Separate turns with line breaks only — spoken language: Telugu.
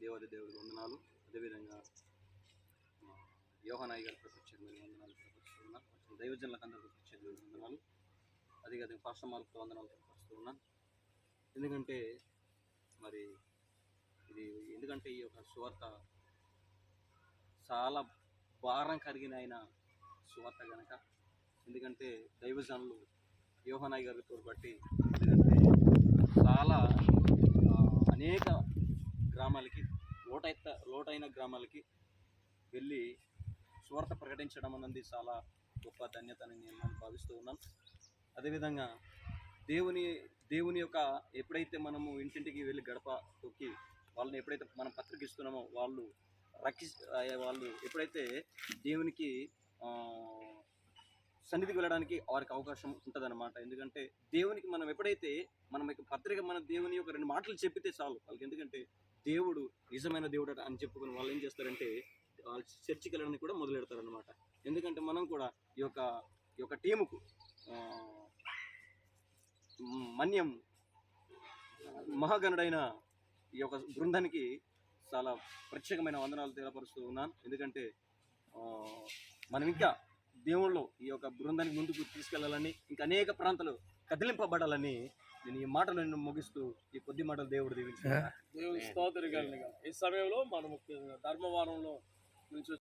దేవాది దేవుడి వందనాలు. అదేవిధంగా యోహనాయి యోహానాయ్ గారి ప్రత్యేకమైన వందనాలు. తెలియపరుస్తూ ఉన్నాను కొంచెం దైవజనులకు అందరికీ ప్రత్యేకమైన వందనాలు. అదేవిధంగా పాశ్రమాలకు వందనాలు తెలియపరుస్తూ ఉన్నాను ఎందుకంటే మరి ఇది ఎందుకంటే ఈ యొక్క సువార్త చాలా భారం కలిగిన ఆయన సువార్త కనుక ఎందుకంటే దైవజనులు యోహనాయ్ గారితో బట్టి ఎందుకంటే చాలా ఆ, అనేక గ్రామాలకి లోటైత లోటైన గ్రామాలకి వెళ్ళి సువార్త ప్రకటించడం అన్నది చాలా గొప్ప ధన్యతని నేను భావిస్తూ ఉన్నాను. అదేవిధంగా దేవుని దేవుని యొక్క ఎప్పుడైతే మనము ఇంటింటికి వెళ్ళి గడప తొక్కి వాళ్ళని ఎప్పుడైతే మనం పత్రిక ఇస్తున్నామో వాళ్ళు రక్షి వాళ్ళు ఎప్పుడైతే దేవునికి సన్నిధికి వెళ్ళడానికి వారికి అవకాశం ఉంటుందన్నమాట. ఎందుకంటే దేవునికి మనం ఎప్పుడైతే మనం యొక్క పత్రిక మన దేవుని యొక్క రెండు మాటలు చెప్పితే చాలు. వాళ్ళకి ఎందుకంటే దేవుడు నిజమైన దేవుడు అని చెప్పుకొని వాళ్ళు ఏం చేస్తారంటే వాళ్ళు చర్చికి వెళ్ళడానికి కూడా మొదలు పెడతారనమాట ఎందుకంటే మనం కూడా ఈ యొక్క ఈ యొక్క టీముకు మన్యం మహాగణుడైన ఈ యొక్క బృందానికి చాలా ప్రత్యేకమైన వందనాలు తెలియపరుస్తూ ఉన్నాను. ఎందుకంటే మనం ఇంకా దేవుళ్ళు ఈ యొక్క బృందానికి ముందుకు తీసుకెళ్ళాలని ఇంకా అనేక ప్రాంతాలు కదిలింపబడాలని నేను ఈ మాటలు నేను ముగిస్తూ ఈ కొద్ది మాటలు దేవుడు దీవించారు
దేవుని స్తోత్రం కలిగిన ఈ సమయంలో మనం ధర్మవరంలో నుంచి